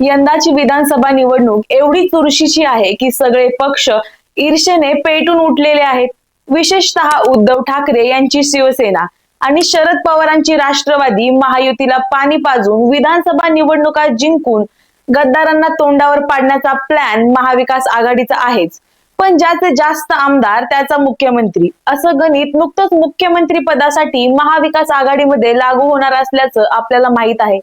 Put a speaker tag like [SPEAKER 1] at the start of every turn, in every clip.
[SPEAKER 1] यंदाची विधानसभा निवडणूक एवढी चुरशीची आहे की सगळे पक्ष ईर्षेने पेटून उठलेले आहेत. विशेषतः उद्धव ठाकरे यांची शिवसेना आणि शरद पवारांची राष्ट्रवादी महायुतीला पाणी पाजून विधानसभा निवडणुका जिंकून गद्दारांना तोंडावर पाडण्याचा प्लॅन महाविकास आघाडीचा आहेच. पण ज्याचे जास्त आमदार त्याचा मुख्यमंत्री. असं गणित नुकतंच मुख्यमंत्री पदासाठी महाविकास आघाडीमध्ये लागू होणार असल्याचं आपल्याला माहीत आहे.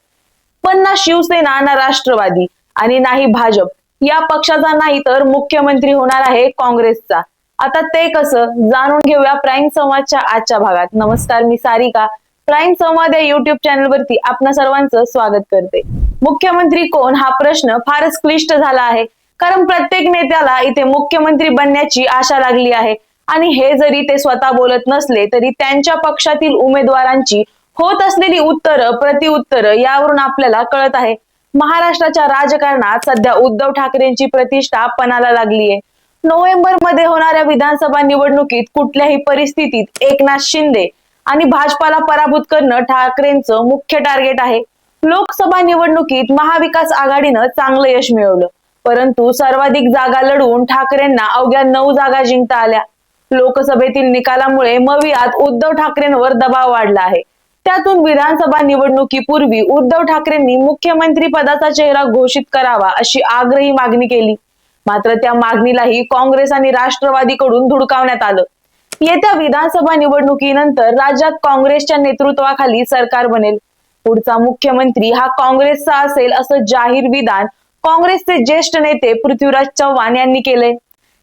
[SPEAKER 1] पण ना शिवसेना ना राष्ट्रवादी आणि नाही भाजप. या पक्षाचा नाही तर मुख्यमंत्री होणार आहे काँग्रेसचा. आता ते कसं? जाणून घेऊया प्राईम संवादच्या आजच्या भागात. नमस्कार मी सारिका. प्राईम संवाद या युट्यूब चॅनल वरती आपणा सर्वांचं स्वागत करते. मुख्यमंत्री कोण? हा प्रश्न फारच क्लिष्ट झाला आहे. कारण प्रत्येक नेत्याला इथे मुख्यमंत्री बनण्याची आशा लागली आहे. आणि हे जरी ते स्वतः बोलत नसले तरी त्यांच्या पक्षातील उमेदवारांची होत असलेली उत्तर प्रतिउत्तर यावरून आपल्याला कळत आहे. महाराष्ट्राच्या राजकारणात सध्या उद्धव ठाकरेंची प्रतिष्ठा पणाला लागली आहे नोव्हेंबरमध्ये होणाऱ्या विधानसभा निवडणुकीत कुठल्याही परिस्थितीत एकनाथ शिंदे आणि भाजपाला पराभूत करणं ठाकरेंचं मुख्य टार्गेट आहे. लोकसभा निवडणुकीत महाविकास आघाडीनं चांगलं यश मिळवलं. परंतु सर्वाधिक जागा लढवून ठाकरेंना अवघ्या नऊ जागा जिंकता आल्या. लोकसभेतील निकालामुळे मवियात उद्धव ठाकरेंवर दबाव वाढला आहे. त्यातून विधानसभा निवडणुकीपूर्वी उद्धव ठाकरेंनी मुख्यमंत्री पदाचा चेहरा घोषित करावा अशी आग्रही मागणी केली. मात्र त्या मागणीलाही काँग्रेस आणि राष्ट्रवादीकडून धुडकावण्यात आलं. येत्या विधानसभा निवडणुकीनंतर राज्यात काँग्रेसच्या नेतृत्वाखाली सरकार बनेल. पुढचा मुख्यमंत्री हा काँग्रेसचा असेल असं जाहीर विधान काँग्रेसचे ज्येष्ठ नेते पृथ्वीराज चव्हाण यांनी केले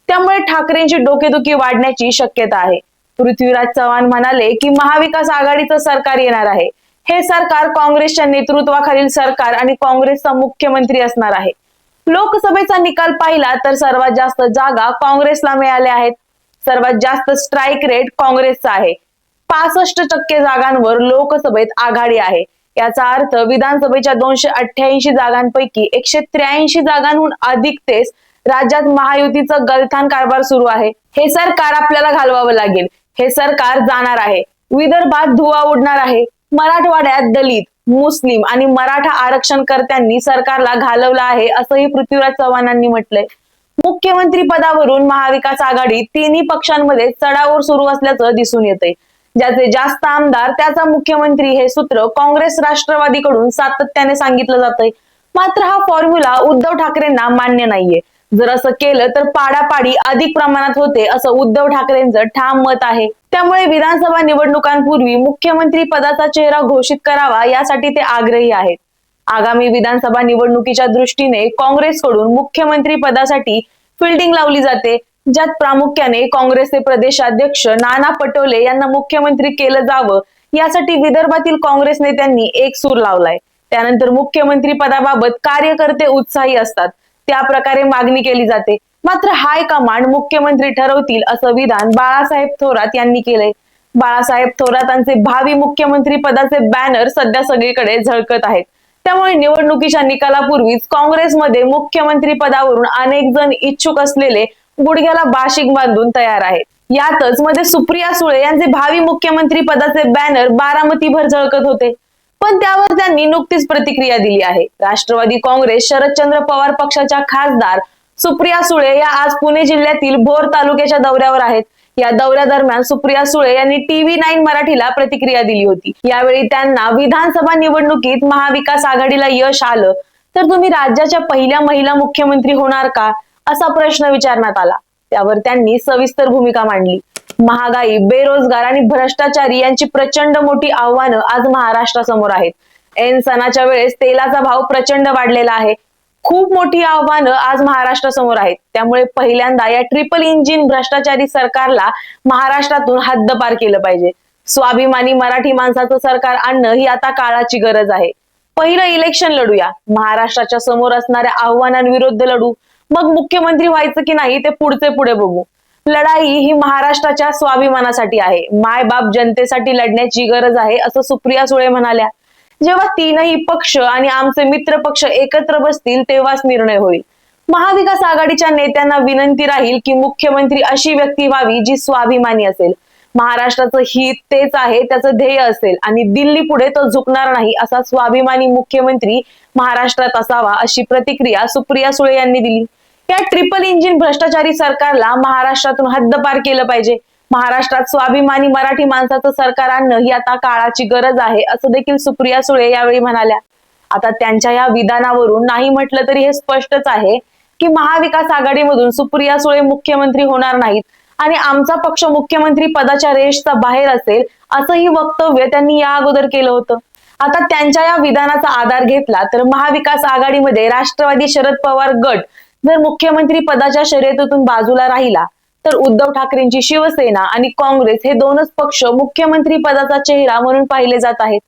[SPEAKER 1] त्यामुळे ठाकरेंची डोकेदुखी वाढण्याची शक्यता आहे. पृथ्वीराज चव्हाण म्हणाले की महाविकास आघाडीचं सरकार येणार आहे. हे सरकार काँग्रेसच्या नेतृत्वाखालील सरकार आणि काँग्रेसचा मुख्यमंत्री असणार आहे. लोकसभेचा निकाल पाहिला तर सर्वात जास्त जागा काँग्रेसला मिळाल्या आहेत. सर्वात जास्त स्ट्राईक रेट काँग्रेसचा आहे. पासष्ट टक्के जागांवर लोकसभेत आघाडी आहे. याचा अर्थ विधानसभेच्या दोनशे अठ्ठ्याऐंशी जागांपैकी एकशे त्र्याऐंशी जागांहून अधिक तेच राज्यात महायुतीचं गलथान कारभार सुरू आहे. हे सरकार आपल्याला घालवावं लागेल. हे सरकार जाणार आहे. विदर्भात धुवा उडणार आहे. मराठवाड्यात दलित मुस्लिम आणि मराठा आरक्षणकर्त्यांनी सरकारला घालवलं आहे असंही पृथ्वीराज चव्हाणांनी म्हटलंय. मुख्यमंत्री पदावरून महाविकास आघाडी तिन्ही पक्षांमध्ये चढाओढ सुरू असल्याचं दिसून येतंय. ज्याचे जास्त आमदार त्याचा मुख्यमंत्री हे सूत्र काँग्रेस राष्ट्रवादीकडून सातत्याने सांगितलं जातंय. मात्र हा फॉर्म्युला उद्धव ठाकरेंना मान्य नाहीये. जर असं केलं तर पाडापाडी अधिक प्रमाणात होते असं उद्धव ठाकरेंचं ठाम मत आहे. त्यामुळे विधानसभा निवडणुकांपूर्वी मुख्यमंत्री पदाचा चेहरा घोषित करावा यासाठी ते आग्रही आहेत. आगामी विधानसभा निवडणुकीच्या दृष्टीने काँग्रेसकडून मुख्यमंत्री पदासाठी फिल्डिंग लावली जाते ज्यात प्रामुख्याने काँग्रेसचे प्रदेशाध्यक्ष नाना पटोले यांना मुख्यमंत्री केलं जावं यासाठी विदर्भातील काँग्रेस नेत्यांनी एक सूर लावलाय. त्यानंतर मुख्यमंत्री पदाबाबत कार्यकर्ते उत्साही असतात. त्या प्रकारे मागणी केली जाते. मात्र हाय कमांड मुख्यमंत्री ठरवतील असं विधान बाळासाहेब थोरात यांनी केलंय. बाळासाहेब थोरातांचे भावी मुख्यमंत्री पदाचे बॅनर सध्या सगळीकडे झळकत आहेत. त्यामुळे निवडणुकीच्या निकालापूर्वीच काँग्रेसमध्ये मुख्यमंत्री पदावरून अनेक जण इच्छुक असलेले गुडघ्याला बाशिक बांधून तयार आहेत. यातच मध्ये सुप्रिया सुळे यांचे भावी मुख्यमंत्री पदाचे बॅनर बारामतीभर झळकत होते. पण त्यावर त्यांनी नुकतीच प्रतिक्रिया दिली आहे. राष्ट्रवादी काँग्रेस शरदचंद्र पवार पक्षाच्या खासदार सुप्रिया सुळे या आज पुणे जिल्ह्यातील भोर तालुक्याच्या दौऱ्यावर आहेत. या दौऱ्यादरम्यान सुप्रिया सुळे यांनी टीव्ही नाईन मराठीला प्रतिक्रिया दिली होती. यावेळी त्यांना विधानसभा निवडणुकीत महाविकास आघाडीला यश आलं. तर तुम्ही राज्याच्या पहिल्या महिला मुख्यमंत्री होणार का? असा प्रश्न विचारण्यात आला. त्यावर त्यांनी सविस्तर भूमिका मांडली. महागाई बेरोजगार आणि भ्रष्टाचारी यांची प्रचंड मोठी आव्हानं आज महाराष्ट्रासमोर आहेत. ऐन सणाच्या वेळेस तेलाचा भाव प्रचंड वाढलेला आहे. खूप मोठी आव्हानं आज महाराष्ट्रासमोर आहेत. त्यामुळे पहिल्यांदा या ट्रिपल इंजिन भ्रष्टाचारी सरकारला महाराष्ट्रातून हद्दपार केलं पाहिजे. स्वाभिमानी मराठी माणसाचं सरकार आणणं ही आता काळाची गरज आहे. पहिलं इलेक्शन लढूया. महाराष्ट्राच्या समोर असणाऱ्या आव्हानांविरुद्ध लढू. मग मुख्यमंत्री व्हायचं की नाही ते पुढचे पुढे बघू. लढाई ही महाराष्ट्राच्या स्वाभिमानासाठी आहे. मायबाप जनतेसाठी लढण्याची गरज आहे असं सुप्रिया सुळे म्हणाल्या. जेव्हा तीनही पक्ष आणि आमचे मित्र पक्ष एकत्र बसतील तेव्हाच निर्णय होईल. महाविकास आघाडीच्या नेत्यांना विनंती राहील की मुख्यमंत्री अशी व्यक्ती व्हावी जी स्वाभिमानी असेल. महाराष्ट्राचं हित तेच आहे त्याचं ध्येय असेल आणि दिल्ली पुढे तो झुकणार नाही असा स्वाभिमानी मुख्यमंत्री महाराष्ट्रात असावा अशी प्रतिक्रिया सुप्रिया सुळे यांनी दिली. या ट्रिपल इंजिन भ्रष्टाचारी सरकारला महाराष्ट्रातून हद्दपार केलं पाहिजे. महाराष्ट्रात स्वाभिमानी मराठी माणसाचं सरकार आणणं ही आता काळाची गरज आहे असं देखील सुप्रिया सुळे यावेळी म्हणाल्या. आता त्यांच्या या विधानावरून नाही म्हटलं तरी हे स्पष्टच आहे की महाविकास आघाडीमधून सुप्रिया सुळे मुख्यमंत्री होणार नाहीत आणि आमचा पक्ष मुख्यमंत्री पदाच्या रेषचा बाहेर असेल असंही वक्तव्य त्यांनी या अगोदर केलं होतं. आता त्यांच्या या विधानाचा आधार घेतला तर महाविकास आघाडीमध्ये राष्ट्रवादी शरद पवार गट जर मुख्यमंत्री पदाच्या शर्यतीतून बाजूला राहिला तर उद्धव ठाकरेंची शिवसेना आणि काँग्रेस हे दोनच पक्ष मुख्यमंत्री पदाचा चेहरा म्हणून पाहिले जात आहेत.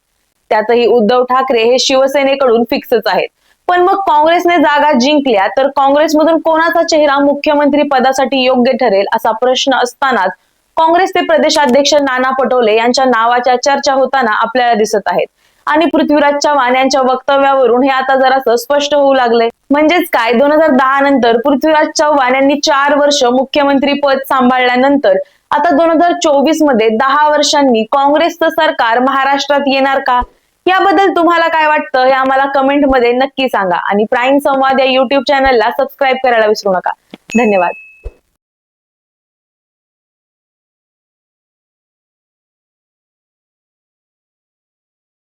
[SPEAKER 1] त्यातही उद्धव ठाकरे हे शिवसेनेकडून फिक्सच आहेत. पण मग काँग्रेसने जागा जिंकल्या तर काँग्रेसमधून कोणाचा चेहरा मुख्यमंत्री पदासाठी योग्य ठरेल असा प्रश्न असतानाच काँग्रेसचे प्रदेशाध्यक्ष नाना पटोले यांच्या नावाच्या चर्चा होताना आपल्याला दिसत आहेत. आणि पृथ्वीराज चव्हाण यांच्या वक्तव्यावरून हे आता जरासं स्पष्ट होऊ लागलंय. म्हणजेच काय? दोन हजार दहा नंतर पृथ्वीराज चव्हाण यांनी चार वर्ष मुख्यमंत्री पद सांभाळल्यानंतर आता दोन हजार चोवीसमध्ये दहा वर्षांनी काँग्रेसचं सरकार महाराष्ट्रात येणार का? याबद्दल तुम्हाला काय वाटतं हे आम्हाला कमेंटमध्ये नक्की सांगा. आणि प्राईम संवाद या युट्यूब चॅनलला सबस्क्राईब करायला विसरू नका. धन्यवाद.